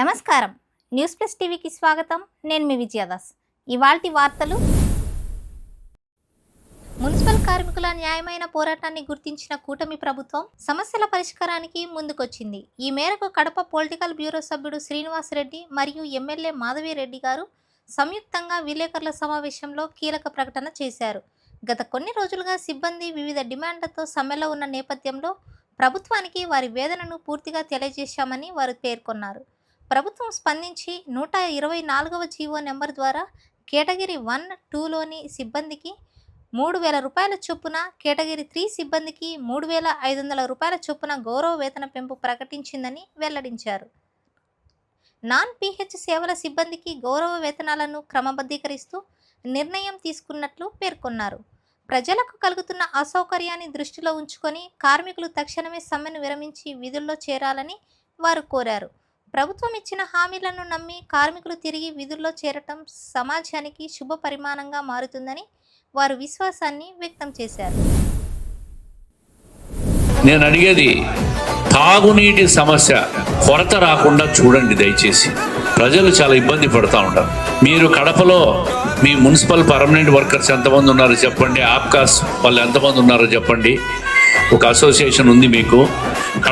నమస్కారం. News plus టీవీకి స్వాగతం. నేను మీ విజయదాస్. ఇవాల్టి వార్తలు. మున్సిపల్ కార్మికుల న్యాయమైన పోరాటాన్ని గుర్తించిన కూటమి ప్రభుత్వం సమస్యల పరిష్కారానికి ముందుకొచ్చింది. ఈ మేరకు కడప పొలిటికల్ బ్యూరో సభ్యుడు శ్రీనివాస్ రెడ్డి మరియు ఎమ్మెల్యే మాధవిరెడ్డి గారు సంయుక్తంగా విలేకరుల సమావేశంలో కీలక ప్రకటన చేశారు. గత కొన్ని రోజులుగా సిబ్బంది వివిధ డిమాండ్లతో సమ్మెలో ఉన్న నేపథ్యంలో ప్రభుత్వానికి వారి వేదనను పూర్తిగా తెలియజేశామని వారు పేర్కొన్నారు. ప్రభుత్వం స్పందించి నూట ఇరవై నాలుగవ జీవో నెంబర్ ద్వారా కేటగిరీ వన్ టూలోని సిబ్బందికి మూడు వేల రూపాయల చొప్పున కేటగిరీ త్రీ సిబ్బందికి మూడు వేల ఐదు వందల రూపాయల చొప్పున గౌరవ వేతన పెంపు ప్రకటించిందని వెల్లడించారు. నాన్ పీహెచ్ సేవల సిబ్బందికి గౌరవ వేతనాలను క్రమబద్ధీకరిస్తూ నిర్ణయం తీసుకున్నట్లు పేర్కొన్నారు. ప్రజలకు కలుగుతున్న అసౌకర్యాన్ని దృష్టిలో ఉంచుకొని కార్మికులు తక్షణమే సమ్మెను విరమించి విధుల్లో చేరాలని వారు కోరారు. ప్రభుత్వం ఇచ్చిన హామీలను నమ్మి కార్మికులు తిరిగి విధుల్లో చేరటం సమాజానికి శుభ పరిమాణంగా మారుతుందని వారు విశ్వాసాన్ని వ్యక్తం చేశారు. నేను అడిగేది తాగునీటి సమస్య కొరత రాకుండా చూడండి దయచేసి. ప్రజలు చాలా ఇబ్బంది పడుతూ ఉంటారు. మీరు కడపలో మీ మున్సిపల్ పర్మనెంట్ వర్కర్స్ ఎంతమంది ఉన్నారో చెప్పండి ఆప్కాస్ వాళ్ళు ఎంతమంది ఉన్నారో చెప్పండి. ఒక అసోసియేషన్ ఉంది మీకు.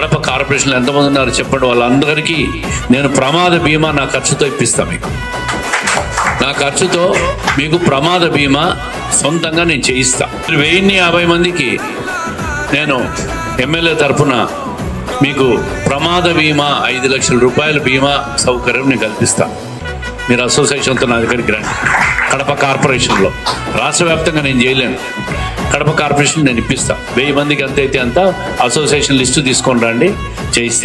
కడప కార్పొరేషన్లో ఎంతమంది ఉన్నారో చెప్పండి? వాళ్ళందరికీ నేను ప్రమాద బీమా నా ఖర్చుతో ఇప్పిస్తాను మీకు. నా ఖర్చుతో మీకు ప్రమాద బీమా సొంతంగా నేను చేయిస్తా. వెయ్యిన్ని యాభై మందికి నేను ఎమ్మెల్యే తరఫున మీకు ప్రమాద బీమా ఐదు లక్షల రూపాయల బీమా సౌకర్యం నేను కల్పిస్తాను మీరు అసోసియేషన్తో నా దగ్గరికి రండి. కడప కార్పొరేషన్లో రాష్ట్ర వ్యాప్తంగా నేను చేయలేను. కడప కార్పొరేషన్ నేను ఇప్పిస్తాను వెయ్యి మందికి ఎంత అయితే అంత అసోసియేషన్ లిస్టు తీసుకొని రండి చేయిస్తాను